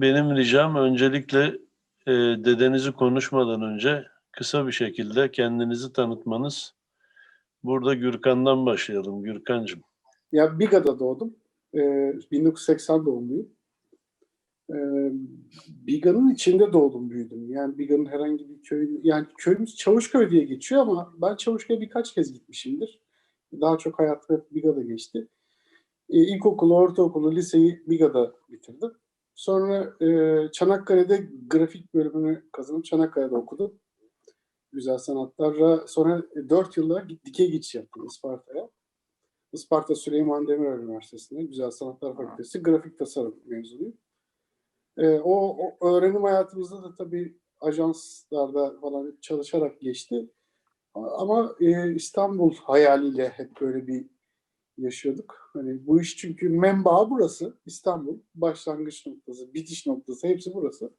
benim ricam öncelikle e, dedenizi konuşmadan önce kısa bir şekilde kendinizi tanıtmanız. Burada Gürkan'dan başlayalım. Gürkan'cığım. Ya Biga'da doğdum. Ee, 1980 doğumluyum. Ee, Biga'nın içinde doğdum, büyüdüm. Yani Biga'nın herhangi bir köyü, yani köyümüz Çavuşköy diye geçiyor ama ben Çavuşköy'e birkaç kez gitmişimdir. Daha çok hayatım hep Biga'da geçti. Ee, ilkokulu, ortaokulu, liseyi Biga'da bitirdim. Sonra e, Çanakkale'de grafik bölümünü kazanıp Çanakkale'de okudum. Güzel sanatlarla. Sonra 4 yılda dikey geçiş yaptım Isparta'ya. Isparta Süleyman Demirel Üniversitesi'nde Güzel Sanatlar Fakültesi grafik tasarım mezunuyum. Ee, o, o öğrenim hayatımızda da tabii ajanslarda falan çalışarak geçti. Ama e, İstanbul hayaliyle hep böyle bir yaşıyorduk. Hani bu iş çünkü menbaı burası. İstanbul. Başlangıç noktası, bitiş noktası hepsi burası.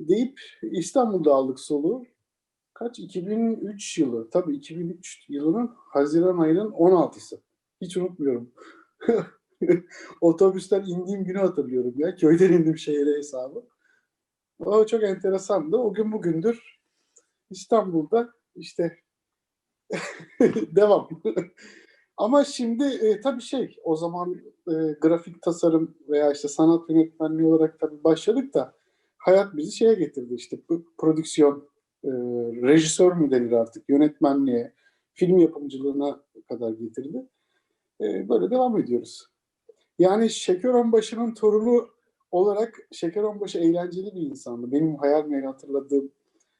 Deyip İstanbul'da aldık soluğu. Kaç? 2003 yılı. Tabii 2003 yılının Haziran ayının 16'sı. Hiç unutmuyorum. Otobüsten indiğim günü hatırlıyorum ya. Köyden indim şehire hesabı. O çok enteresandı. O gün bugündür İstanbul'da işte devam. Ama şimdi e, tabii şey o zaman e, grafik tasarım veya işte sanat yönetmenliği olarak tabii başladık da hayat bizi şeye getirdi işte prodüksiyon e, rejisör mü denir artık yönetmenliğe film yapımcılığına kadar getirdi. E, böyle devam ediyoruz. Yani Şeker Onbaşı'nın torunu olarak Şeker Onbaşı eğlenceli bir insandı. Benim hayal meyil hatırladığım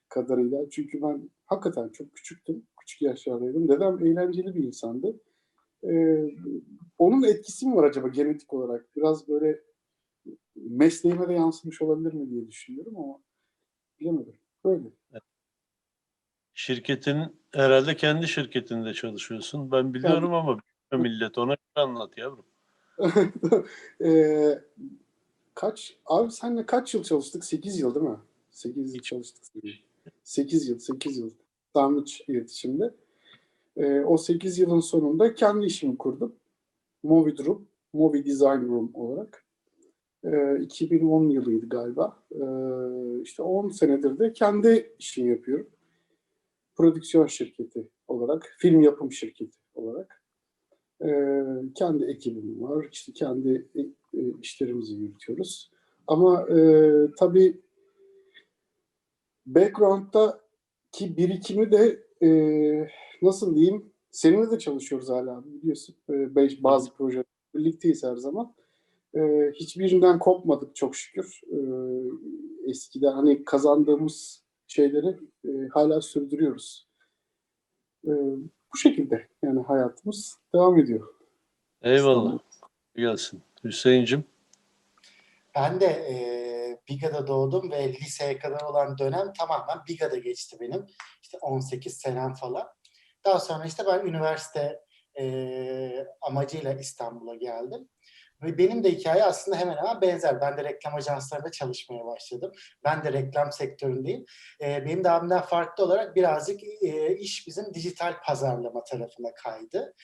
kadarıyla. Çünkü ben hakikaten çok küçüktüm. Küçük yaşlardaydım. Dedem eğlenceli bir insandı. Ee, onun etkisi mi var acaba genetik olarak? Biraz böyle mesleğime de yansımış olabilir mi diye düşünüyorum ama bilemedim. Böyle. Şirketin herhalde kendi şirketinde çalışıyorsun. Ben biliyorum ama bilmiyor millet ona anlat yavrum. Ee, kaç abi senle kaç yıl çalıştık? 8 yıl değil mi? 8 yıl çalıştık. 8 yıl, 8 yıl. Sarnıç iletişimde. Ee, o 8 yılın sonunda kendi işimi kurdum. Movie Room, Movie Design Room olarak. Ee, 2010 yılıydı galiba. Ee, işte 10 senedir de kendi işimi yapıyorum. Prodüksiyon şirketi olarak, film yapım şirketi olarak. Ee, kendi ekibim var, işte kendi e, e, işlerimizi yürütüyoruz. Ama e, tabii background'daki birikimi de e, nasıl diyeyim, seninle de çalışıyoruz hala biliyorsun. E, bazı projeler birlikteyiz her zaman. E, hiçbirinden kopmadık çok şükür. E, eskiden hani kazandığımız şeyleri e, hala sürdürüyoruz. E, bu şekilde yani hayatımız devam ediyor. Eyvallah. Gelsin. Hüseyin'cim. Ben de e, Biga'da doğdum ve liseye kadar olan dönem tamamen Biga'da geçti benim. İşte 18 senem falan. Daha sonra işte ben üniversite e, amacıyla İstanbul'a geldim. Ve benim de hikaye aslında hemen hemen benzer. Ben de reklam ajanslarında çalışmaya başladım. Ben de reklam sektöründeyim. E, benim de abimden farklı olarak birazcık e, iş bizim dijital pazarlama tarafına kaydı.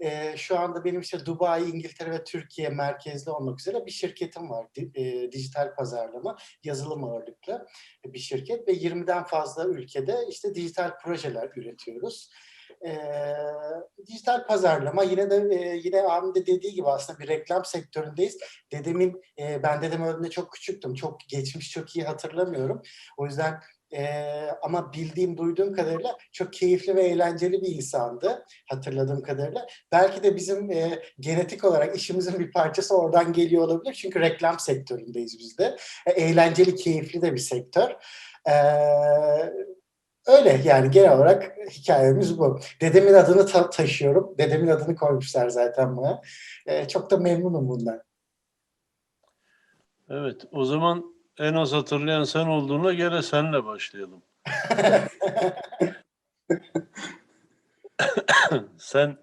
E, şu anda benim işte Dubai, İngiltere ve Türkiye merkezli olmak üzere bir şirketim var. Di- e, dijital pazarlama, yazılım ağırlıklı bir şirket ve 20'den fazla ülkede işte dijital projeler üretiyoruz. E, dijital pazarlama yine de e, yine abim de dediği gibi aslında bir reklam sektöründeyiz. Dedemin e, ben dedem öldüğünde çok küçüktüm. Çok geçmiş çok iyi hatırlamıyorum. O yüzden ee, ama bildiğim, duyduğum kadarıyla çok keyifli ve eğlenceli bir insandı hatırladığım kadarıyla. Belki de bizim e, genetik olarak işimizin bir parçası oradan geliyor olabilir. Çünkü reklam sektöründeyiz biz de. E, eğlenceli, keyifli de bir sektör. Ee, öyle yani genel olarak hikayemiz bu. Dedemin adını ta- taşıyorum. Dedemin adını koymuşlar zaten buna. Ee, çok da memnunum bundan. Evet. O zaman en az hatırlayan sen olduğuna göre senle başlayalım. Sen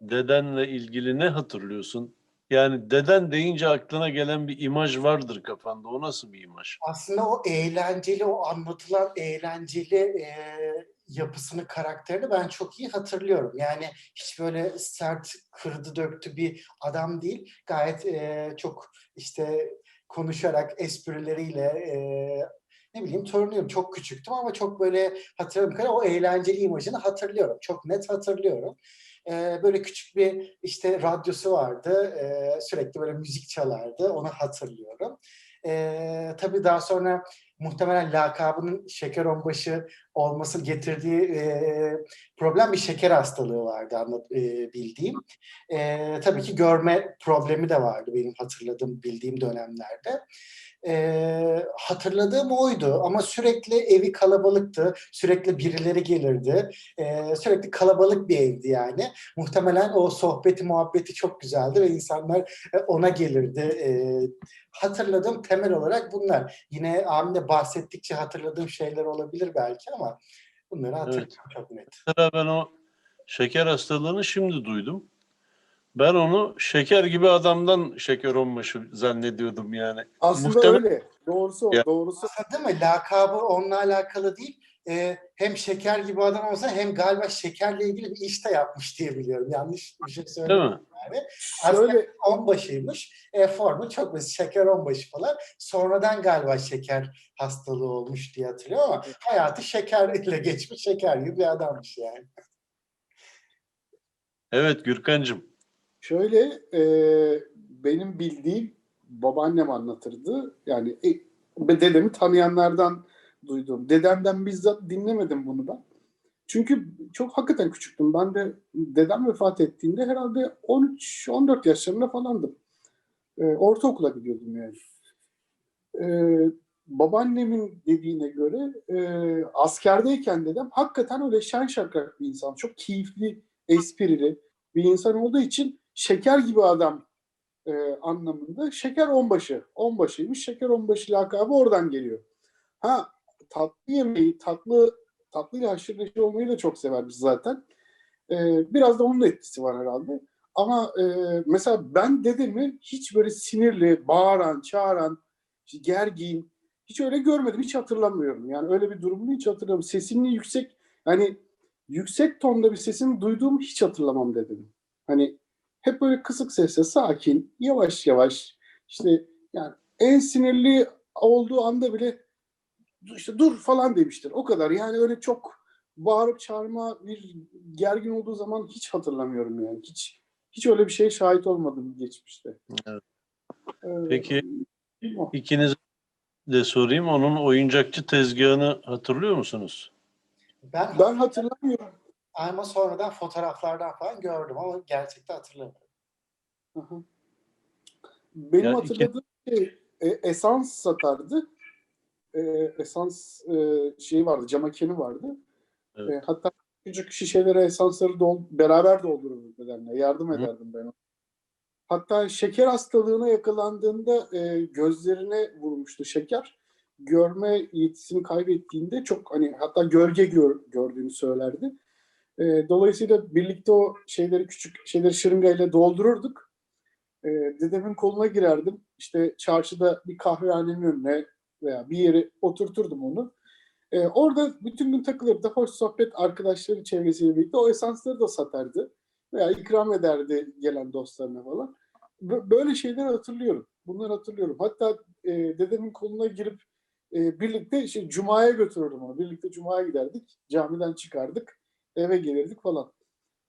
dedenle ilgili ne hatırlıyorsun? Yani deden deyince aklına gelen bir imaj vardır kafanda. O nasıl bir imaj? aslında o eğlenceli, o anlatılan eğlenceli e, yapısını, karakterini ben çok iyi hatırlıyorum. Yani hiç böyle sert, kırdı döktü bir adam değil. Gayet e, çok işte konuşarak esprileriyle e, ne bileyim torunuyum. Çok küçüktüm ama çok böyle hatırladığım kadar o eğlenceli imajını hatırlıyorum. Çok net hatırlıyorum. E, böyle küçük bir işte radyosu vardı. E, sürekli böyle müzik çalardı. Onu hatırlıyorum. E, tabii daha sonra muhtemelen lakabının şeker onbaşı olması getirdiği e, problem bir şeker hastalığı vardı anlat, e, bildiğim. E, tabii ki görme problemi de vardı benim hatırladığım, bildiğim dönemlerde. E, hatırladığım oydu ama sürekli evi kalabalıktı, sürekli birileri gelirdi, e, sürekli kalabalık bir evdi yani. Muhtemelen o sohbeti, muhabbeti çok güzeldi ve insanlar e, ona gelirdi. E, hatırladığım temel olarak bunlar. Yine Amine bahsettikçe hatırladığım şeyler olabilir belki ama bunları hatırlıyorum çok net. Mesela ben o şeker hastalığını şimdi duydum. Ben onu şeker gibi adamdan şeker onbaşı zannediyordum yani. Aslında Muhtemel- öyle. Doğrusu o. Ya- Doğrusu Değil mi? Lakabı onunla alakalı değil. Ee, hem şeker gibi adam olsa hem galiba şekerle ilgili bir iş de yapmış diye biliyorum. Yanlış bir şey Değil söylemiyorum. mi? Yani. Aslında şöyle onbaşıymış. E, formu çok basit. Şeker onbaşı falan. Sonradan galiba şeker hastalığı olmuş diye hatırlıyorum ama hayatı şekerle geçmiş şeker gibi bir adammış yani. Evet Gürkan'cığım. Şöyle e, benim bildiğim babaannem anlatırdı. Yani e, dedemi tanıyanlardan duydum. Dedemden bizzat dinlemedim bunu ben. Çünkü çok hakikaten küçüktüm. Ben de dedem vefat ettiğinde herhalde 13-14 yaşlarında falandım. E, ortaokula gidiyordum yani. E, babaannemin dediğine göre e, askerdeyken dedem hakikaten öyle şen şakrak bir insan. Çok keyifli, esprili bir insan olduğu için şeker gibi adam e, anlamında şeker onbaşı. Onbaşıymış. Şeker onbaşı lakabı oradan geliyor. Ha tatlı yemeği, tatlı tatlıyla haşır neşir olmayı da çok severmiş zaten. E, biraz da onun etkisi var herhalde. Ama e, mesela ben dedemi hiç böyle sinirli, bağıran, çağıran, gergin, hiç öyle görmedim. Hiç hatırlamıyorum. Yani öyle bir durumunu hiç hatırlamıyorum. Sesinin yüksek, hani yüksek tonda bir sesini duyduğumu hiç hatırlamam dedim. Hani hep böyle kısık sesle sakin, yavaş yavaş işte yani en sinirli olduğu anda bile işte dur falan demiştir. O kadar. Yani öyle çok bağırıp çağırma bir gergin olduğu zaman hiç hatırlamıyorum yani. Hiç hiç öyle bir şeye şahit olmadım geçmişte. Evet. Ee, Peki o. ikinize de sorayım. Onun oyuncakçı tezgahını hatırlıyor musunuz? Ben, Ben hatırlamıyorum. Ama sonradan fotoğraflardan falan gördüm ama gerçekten hatırlamıyorum. Hı hı. Benim Ya iki- hatırladığım şey e, esans satardı. E, esans e, şeyi vardı, camakeni vardı. Evet. E, hatta küçük şişelere esansları dol, beraber doldururduk nedenle. Yardım Hı. ederdim ben ona. Hatta şeker hastalığına yakalandığında e, gözlerine vurmuştu şeker. Görme yetisini kaybettiğinde çok hani hatta gölge gör, gördüğünü söylerdi. E, dolayısıyla birlikte o şeyleri küçük şeyleri şırıngayla doldururduk. E, dedemin koluna girerdim. İşte çarşıda bir kahvehanenin önüne veya bir yere oturturdum onu. E, orada bütün gün takılırdı. Hoş sohbet arkadaşları çevresiyle birlikte o esansları da satardı. Veya ikram ederdi gelen dostlarına falan. Bö- Böyle şeyleri hatırlıyorum. Bunları hatırlıyorum. Hatta e, dedemin koluna girip e, birlikte işte Cuma'ya götürürdüm onu. Birlikte Cuma'ya giderdik. Camiden çıkardık. Eve gelirdik falan.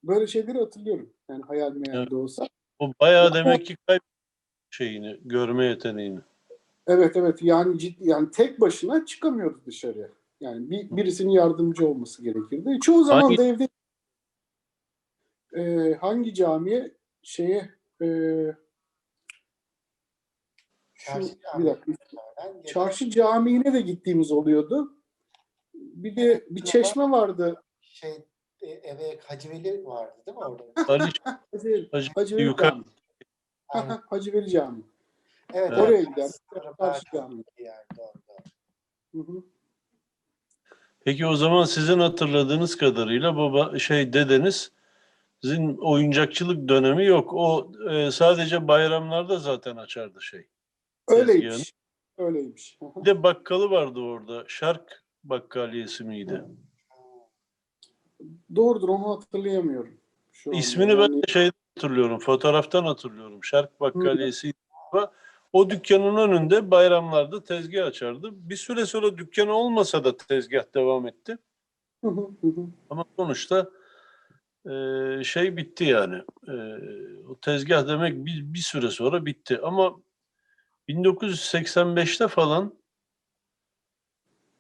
Böyle şeyleri hatırlıyorum. Yani hayal meyal Evet. de olsa. O bayağı demek ki kayıp şeyini, görme yeteneğini. Evet evet yani ciddi yani tek başına çıkamıyordu dışarıya. Yani bir, birisinin yardımcı olması gerekirdi. Çoğu zaman Hangi- da evde e, hangi camiye şeye e, şu, Çarşı bir dakika çarşı camiine de gittiğimiz oluyordu. Bir de bir çeşme vardı. şey eve Hacı Veli vardı değil mi orada? Hacı, Hacı Hacı Veli yukarı- Camii. Aynen. Hacı Veli Camii. Evet, Evet. Oraya gider. Belki Camii. yani, doğru, doğru. Hı hı. Peki o zaman sizin hatırladığınız kadarıyla baba şey dedeniz sizin oyuncakçılık dönemi yok. O e, sadece bayramlarda zaten açardı şey. Öyleymiş. Öyleymiş. Hı hı. Bir de bakkalı vardı orada. Şark bakkaliyesi miydi? Doğrudur onu hatırlayamıyorum. Şu anda. İsmini ben Yani- de şey hatırlıyorum. Fotoğraftan hatırlıyorum. Şark bakkaliyesi. O dükkanın önünde bayramlarda tezgah açardı. Bir süre sonra dükkanı olmasa da tezgah devam etti. Hı hı, hı hı. Ama sonuçta e, şey bitti yani. E, o tezgah demek bir, bir süre sonra bitti. Ama 1985'te falan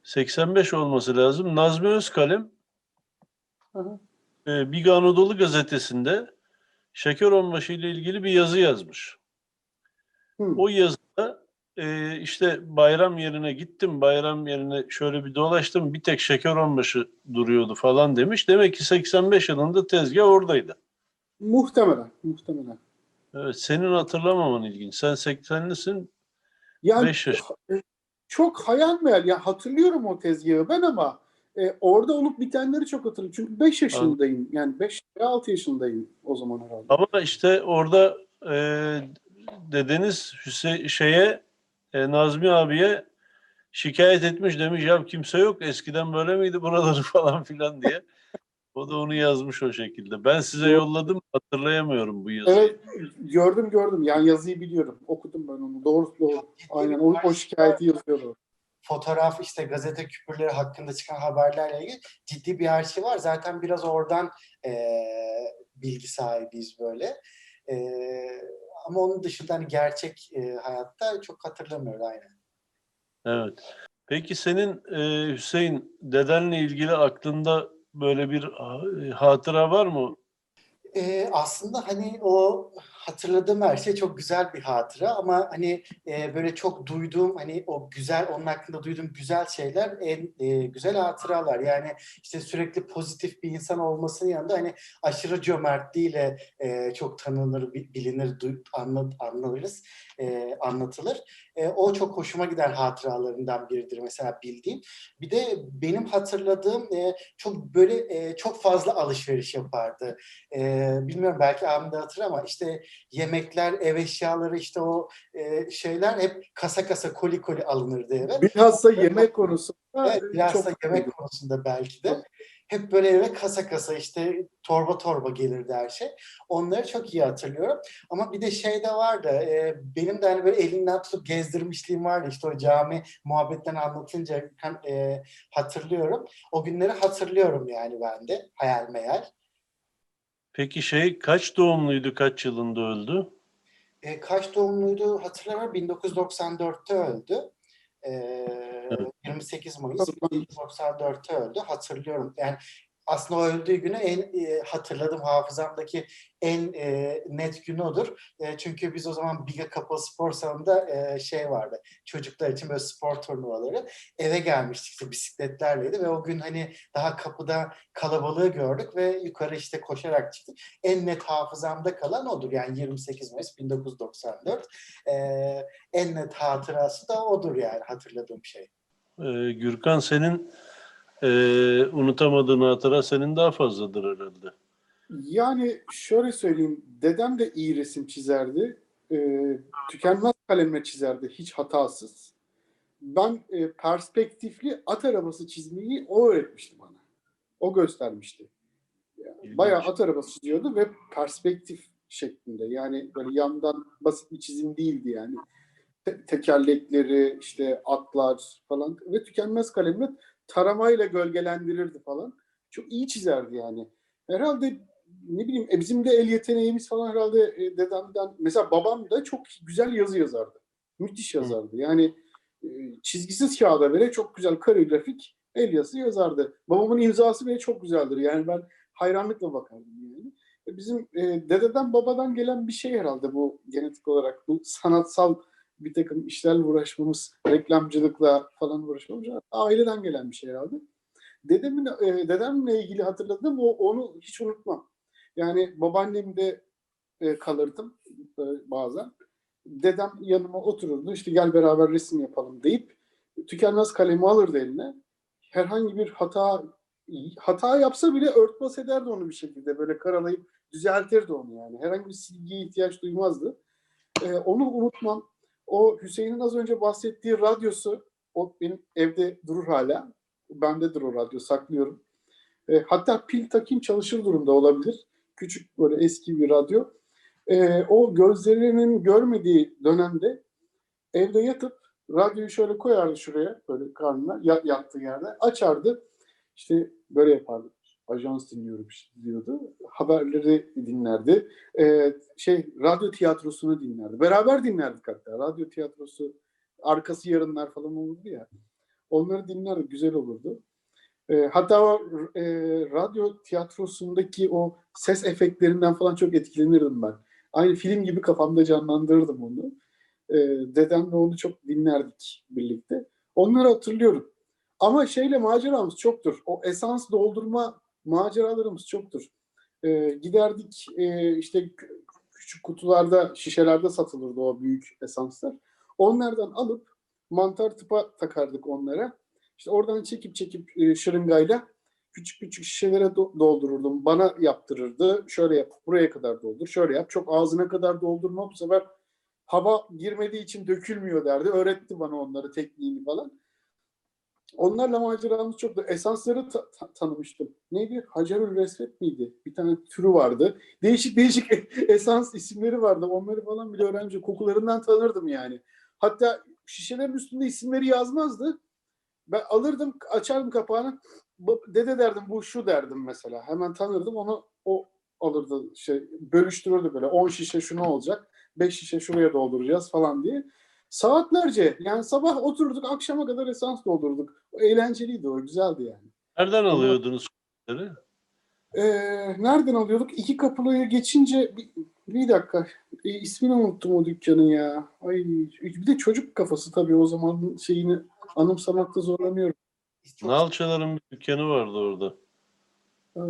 85 olması lazım. Nazmi Özkalem Hı. e, Big Anadolu gazetesinde şeker onbaşı ile ilgili bir yazı yazmış. Hı. O yazıda e, işte bayram yerine gittim, bayram yerine şöyle bir dolaştım, bir tek şeker onbaşı duruyordu falan demiş. Demek ki 85 yılında tezgah oradaydı. Muhtemelen, muhtemelen. Evet, senin hatırlamaman ilginç. Sen 80'lisin, Yani 5 yaş. çok hayal meyal. Ya hatırlıyorum o tezgahı ben ama e, orada olup bitenleri çok hatırlıyorum. Çünkü 5 yaşındayım. Yani 5 veya 6 yaşındayım o zaman herhalde. Ama işte orada e, dedeniz Hüse şeye e, Nazmi abiye şikayet etmiş demiş ya kimse yok eskiden böyle miydi buraları falan filan diye. O da onu yazmış o şekilde. Ben size yolladım hatırlayamıyorum bu yazıyı. Evet gördüm gördüm. Yani yazıyı biliyorum. Okudum ben onu. Doğru doğru. Aynen o, o şikayeti yazıyordu. Fotoğraf işte gazete küpürleri hakkında çıkan haberlerle ilgili ciddi bir arşiv var. Zaten biraz oradan eee, bilgi sahibiyiz böyle. Eee, ama onun dışında hani gerçek eee, hayatta çok hatırlamıyoruz aynen. Evet. Peki senin e, Hüseyin dedenle ilgili aklında böyle bir ha- hatıra var mı? Ee, aslında hani o hatırladığım her şey çok güzel bir hatıra ama hani e, böyle çok duyduğum hani o güzel onun hakkında duyduğum güzel şeyler en e, güzel hatıralar. Yani işte sürekli pozitif bir insan olmasının yanında hani aşırı cömertliğiyle e, çok tanınır, bi- bilinir, duy- anla- anlarız, e, anlatılır. E, o çok hoşuma giden hatıralarından biridir mesela bildiğim. Bir de benim hatırladığım e, çok böyle e, çok fazla alışveriş yapardı. Ee, bilmiyorum belki abim de hatırlar ama işte yemekler, ev eşyaları işte o e, şeyler hep kasa kasa koli koli alınırdı eve. Bilhassa yemek konusunda Evet, biraz çok yemek konusunda belki de. Hep böyle eve kasa kasa işte torba torba gelirdi her şey. Onları çok iyi hatırlıyorum. Ama bir de şey de vardı. e, benim de hani böyle elinden tutup gezdirmişliğim vardı. İşte o cami muhabbetten anlatınca e, hatırlıyorum. O günleri hatırlıyorum yani ben de hayal meyal. Peki şey kaç doğumluydu, kaç yılında öldü? E, kaç doğumluydu hatırlamıyorum. 1994'te öldü. E, Evet. 28 Mayıs 1994'te öldü. Hatırlıyorum. Yani aslında öldüğü günü en e, hatırladığım hafızamdaki en e, net günü odur. E, çünkü biz o zaman Biga Kapalı Spor Salonu'nda e, şey vardı. Çocuklar için böyle spor turnuvaları. Eve gelmiştik işte bisikletlerleydi ve o gün hani daha kapıda kalabalığı gördük ve yukarı işte koşarak çıktık. En net hafızamda kalan odur. Yani 28 Mayıs 1994. E, en net hatırası da odur yani hatırladığım şey. Ee, Gürkan senin e, unutamadığın hatıra senin daha fazladır herhalde. Yani şöyle söyleyeyim, dedem de iyi resim çizerdi. Ee, tükenmez kalemle çizerdi, hiç hatasız. Ben e, perspektifli at arabası çizmeyi o öğretmişti bana. O göstermişti. Yani bayağı at arabası çiziyordu ve perspektif şeklinde. Yani böyle yandan basit bir çizim değildi yani. Te- tekerlekleri, işte atlar falan ve tükenmez kalemle taramayla gölgelendirirdi falan. Çok iyi çizerdi yani. Herhalde ne bileyim e, bizim de el yeteneğimiz falan herhalde e, dedemden mesela babam da çok güzel yazı yazardı. Müthiş yazardı. Yani e, çizgisiz kağıda bile çok güzel kaligrafik el yazısı yazardı. Babamın imzası bile çok güzeldir. Yani ben hayranlıkla bakardım yani. E, Bizim e, dededen babadan gelen bir şey herhalde bu genetik olarak. Bu sanatsal bir takım işlerle uğraşmamız, reklamcılıkla falan uğraşmamız aileden gelen bir şey herhalde. Dedemin, e, dedemle ilgili hatırladığım o, onu hiç unutmam. Yani babaannemde e, kalırdım e, bazen. Dedem yanıma otururdu. işte gel beraber resim yapalım deyip tükenmez kalemi alırdı eline. Herhangi bir hata hata yapsa bile örtbas ederdi onu bir şekilde. Böyle karalayıp düzeltirdi onu yani. Herhangi bir silgiye ihtiyaç duymazdı. E, onu unutmam. O Hüseyin'in az önce bahsettiği radyosu o benim evde durur hala. Bendedir o radyo saklıyorum. E, hatta pil takayım çalışır durumda olabilir. Küçük böyle eski bir radyo. E, o gözlerinin görmediği dönemde evde yatıp radyoyu şöyle koyardı şuraya böyle karnına ya- yattığı yerde açardı. İşte böyle yapardı. Ajans dinliyorum diyordu. Haberleri dinlerdi. Ee, şey radyo tiyatrosunu dinlerdi. Beraber dinlerdik hatta. Radyo tiyatrosu arkası yarınlar falan olurdu ya. Onları dinlerdik. Güzel olurdu. Ee, hatta o e, radyo tiyatrosundaki o ses efektlerinden falan çok etkilenirdim ben. Aynı film gibi kafamda canlandırırdım onu. Ee, dedemle onu çok dinlerdik birlikte. Onları hatırlıyorum. Ama şeyle maceramız çoktur. O esans doldurma maceralarımız çoktur. Ee, giderdik e, işte kü- küçük kutularda, şişelerde satılırdı o büyük esanslar. Onlardan alıp mantar tıpa takardık onlara. İşte oradan çekip çekip e, şırıngayla küçük küçük şişelere do- doldururdum. Bana yaptırırdı. Şöyle yap, buraya kadar doldur, şöyle yap. Çok ağzına kadar doldurma bu sefer hava girmediği için dökülmüyor derdi. Öğretti bana onları, tekniğini falan. Onlarla maceramız çoktu. Esansları ta- ta- tanımıştım. Neydi? Hacerül Vesvet miydi? Bir tane türü vardı. Değişik değişik esans isimleri vardı. Onları falan bile öğrenince kokularından tanırdım yani. Hatta şişelerin üstünde isimleri yazmazdı. Ben alırdım, açardım kapağını. "Bu- Dede derdim, bu şu derdim mesela. Hemen tanırdım onu. O alırdı, şey bölüştürürdü böyle. 10 şişe şunu olacak, 5 şişe şuraya dolduracağız falan diye. Saatlerce yani sabah oturduk akşama kadar esans doldurduk. O eğlenceliydi o, güzeldi yani. Nereden alıyordunuz şeyleri? Ee, nereden alıyorduk? İki kapılıyı geçince bir, bir dakika e, ismini unuttum o dükkanın ya. Ay bir de çocuk kafası tabii o zaman şeyini anımsamakta zorlanıyorum. Çok Nalçaların bir dükkanı vardı orada. Ee,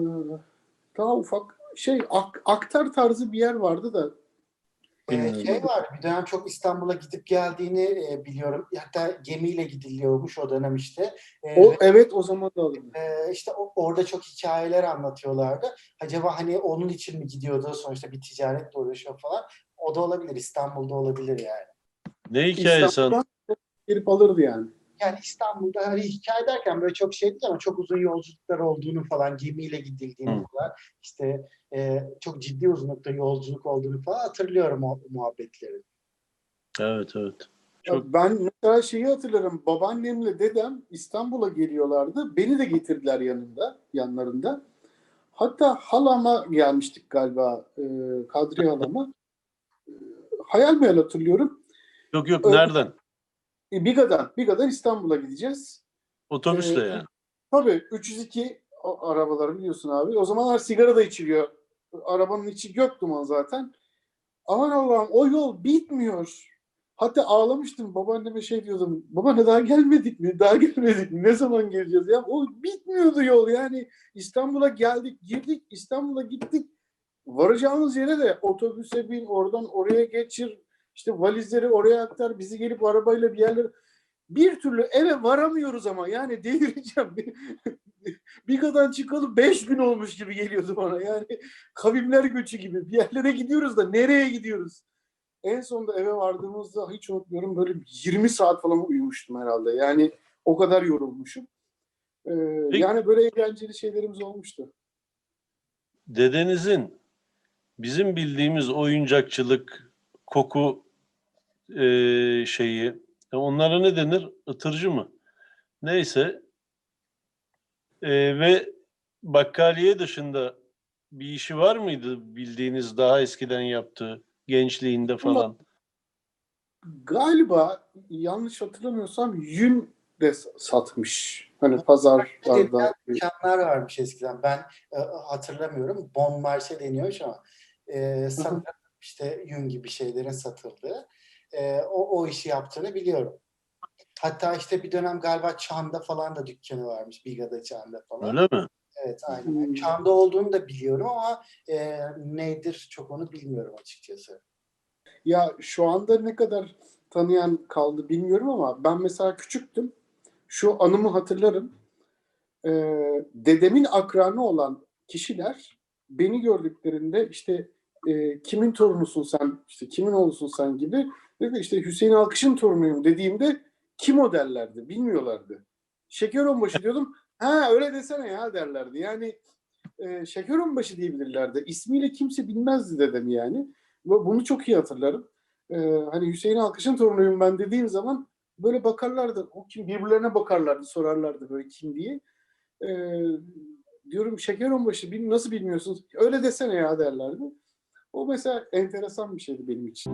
daha ufak şey ak- aktar tarzı bir yer vardı da Bilmiyorum. şey var bir dönem çok İstanbul'a gidip geldiğini e, biliyorum. Hatta gemiyle gidiliyormuş o dönem işte. Ee, o ve, evet o zaman da e, işte o- orada çok hikayeler anlatıyorlardı. Acaba hani onun için mi gidiyordu sonuçta bir ticaretle uğraşıyor falan. O da olabilir İstanbul'da olabilir yani. Ne hikayesi İstanbul'dan gelip alırdı yani. Yani İstanbul'da hani hikaye derken böyle çok şey değil ama çok uzun yolculuklar olduğunu falan gemiyle gidildiğini Hı. falan işte e, çok ciddi uzunlukta yolculuk olduğunu falan hatırlıyorum o muhabbetleri. Evet evet. Çok- Ben mesela şeyi hatırlarım. Babaannemle dedem İstanbul'a geliyorlardı. Beni de getirdiler yanında, yanlarında. Hatta halama gelmiştik galiba. E, Kadriye halama. E, hayal meyal hatırlıyorum. Yok yok nereden? E, Biga'dan, Biga'dan İstanbul'a gideceğiz. Otobüsle Ee, yani. Tabii 302 o- arabaları biliyorsun abi. O zamanlar sigara da içiliyor. Arabanın içi gök duman zaten. Aman Allah'ım o yol bitmiyor. Hatta ağlamıştım. Babaanneme şey diyordum. Babaanne daha gelmedik mi? Daha gelmedik mi? Ne zaman geleceğiz? Ya o bitmiyordu yol. Yani İstanbul'a geldik, girdik, İstanbul'a gittik. Varacağımız yere de otobüse bin, oradan oraya geçir. İşte valizleri oraya aktar. Bizi gelip arabayla bir yerlere bir türlü eve varamıyoruz ama yani delireceğim. Biga'dan çıkalı 5000 olmuş gibi geliyordu bana. Yani kavimler göçü gibi. Bir yerlere gidiyoruz da nereye gidiyoruz? En sonunda eve vardığımızda hiç unutmuyorum böyle 20 saat falan uyumuştum herhalde. Yani o kadar yorulmuşum. Ee, Peki. yani böyle eğlenceli şeylerimiz olmuştu. Dedenizin bizim bildiğimiz oyuncakçılık, koku eee, şeyi, e, onlara ne denir? Itırcı mı? Neyse. Eee, ve bakkaliye dışında bir işi var mıydı bildiğiniz daha eskiden yaptığı gençliğinde falan? Galiba yanlış hatırlamıyorsam yün de satmış. Hani pazarlarda. Dükkanlar varmış eskiden. Ben e, hatırlamıyorum. Bon marşe deniyormuş ama e, sanırım işte yün gibi şeylerin satıldığı. E, o, o işi yaptığını biliyorum. Hatta işte bir dönem galiba Çan'da falan da dükkanı varmış. Biga'da Çan'da falan. Öyle mi? Evet aynen. Hmm. Çan'da olduğunu da biliyorum ama e, nedir çok onu bilmiyorum açıkçası. Ya şu anda ne kadar tanıyan kaldı bilmiyorum ama ben mesela küçüktüm. Şu anımı hatırlarım. Ee, dedemin akranı olan kişiler beni gördüklerinde işte e, kimin torunusun sen, işte kimin oğlusun sen gibi dedi işte Hüseyin Alkış'ın torunuyum dediğimde kim o derlerdi, bilmiyorlardı. Şeker onbaşı diyordum. Ha öyle desene ya derlerdi. Yani e, şeker onbaşı diyebilirlerdi. İsmiyle kimse bilmezdi dedem yani. Bunu çok iyi hatırlarım. e, hani Hüseyin Alkış'ın torunuyum ben dediğim zaman böyle bakarlardı. O kim birbirlerine bakarlardı, sorarlardı böyle kim diye. E, diyorum şeker onbaşı nasıl bilmiyorsunuz? Öyle desene ya derlerdi. O mesela enteresan bir şeydi benim için.